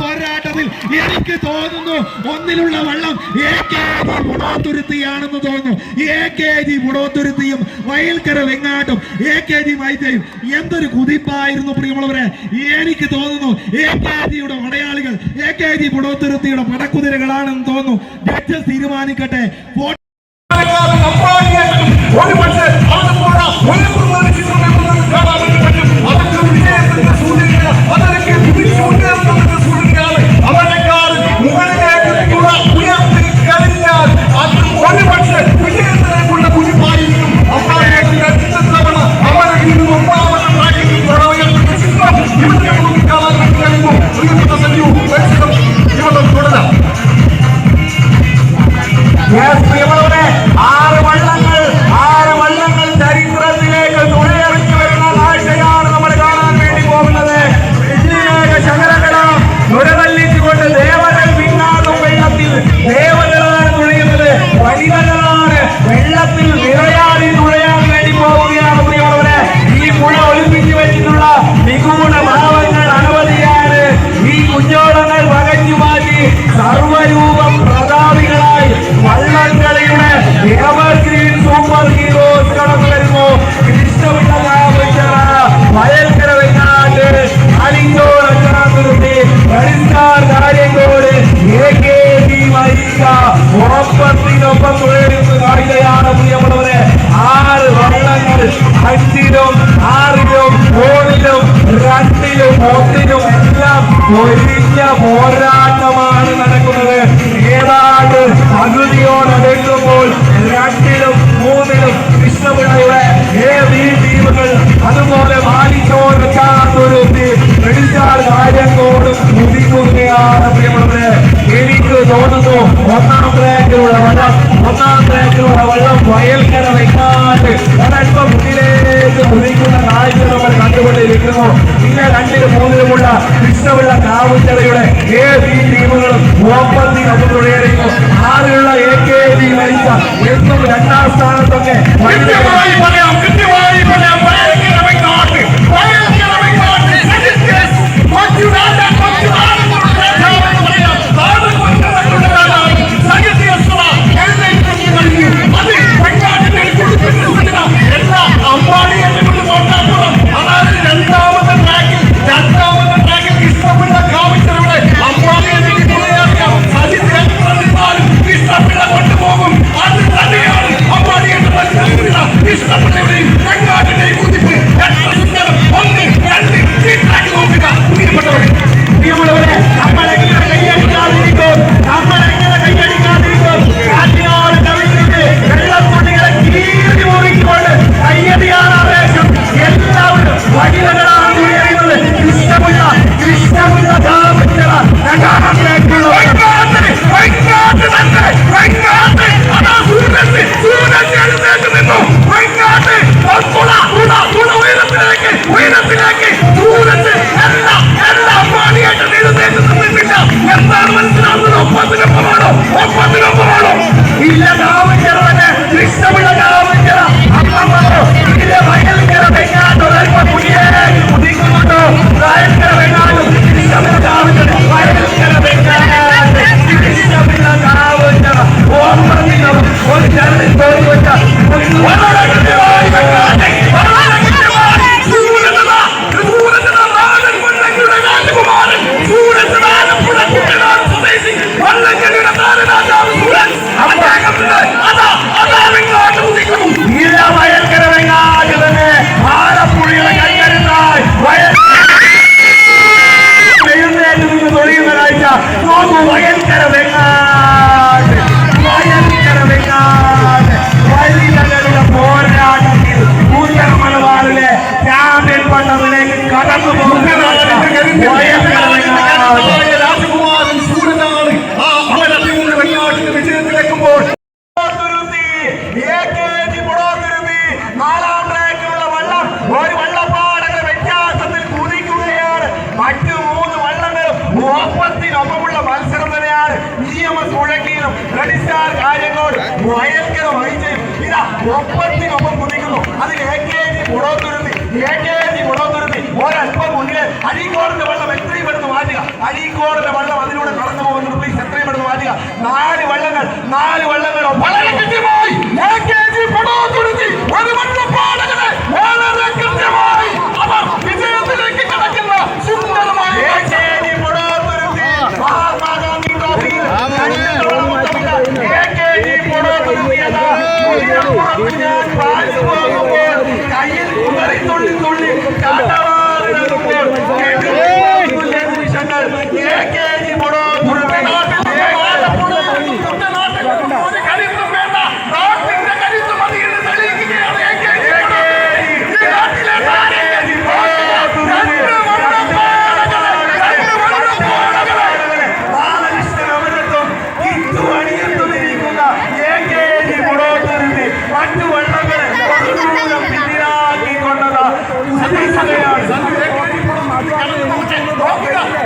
പോരാട്ടത്തിൽ എനിക്ക് തോന്നുന്നു ഒന്നിലുള്ള വള്ളം എ കെ ജി ഗുണോത്തുരുത്തിയാണെന്ന് തോന്നുന്നു. എ കെ ജി ഗുണോത്തുരുത്തിയും വയൽക്കര വെങ്ങാട്ടും എ കെ ജി വൈദ്യയും എന്തൊരു കുതിപ്പായിരുന്നു പ്രിയമുള്ളവരെ. എനിക്ക് തോന്നുന്നു എ കെ ജിയുടെ മടയാളികൾ എ കെ ജി ഗുണോത്തുരുത്തിയുടെ പടക്കുതിരകളാണെന്ന് തോന്നുന്നു. ജഡ്ജസ് തീരുമാനിക്കട്ടെ. വനം. ഒന്നാം ട്രാക്കിലൂടെ വെള്ളം വയൽക്കര വയ്ക്കാണ്ട് അതൽപ്പം മുന്നിലേക്ക് കുതിക്കുന്ന കാഴ്ച നമ്മൾ കണ്ടുകൊണ്ടിരിക്കുന്നു. ഇന്ന് രണ്ടിലും മൂന്നിലുമുള്ള കൃഷ്ണപിള്ള എന്നും രണ്ടാം സ്ഥാനത്തൊക്കെ പറയാം ഭയങ്കര വഹിച്ച് ഇതാ ഒപ്പത്തിനൊപ്പം കുതിക്കുന്നു അതിൽ A K G Gunothuruthi A K G Gunothuruthi ഒരല്പം മുന്നിലെ അഴീക്കോടിന്റെ വെള്ളം എത്രയും എടുത്ത് മാറ്റുക അഴീക്കോടിന്റെ വെള്ളം അതിലൂടെ കടന്നു പോകുന്നത് പ്ലീസ് എത്രയും എടുത്ത് മാറ്റുക നാല് വള്ളങ്ങൾ നാല് വള്ളങ്ങൾ വളരെ കിട്ടിപ്പോയി എ കെ ജി ഗുണോത്തുരുത്തി ഒരു വള്ളം Vamos,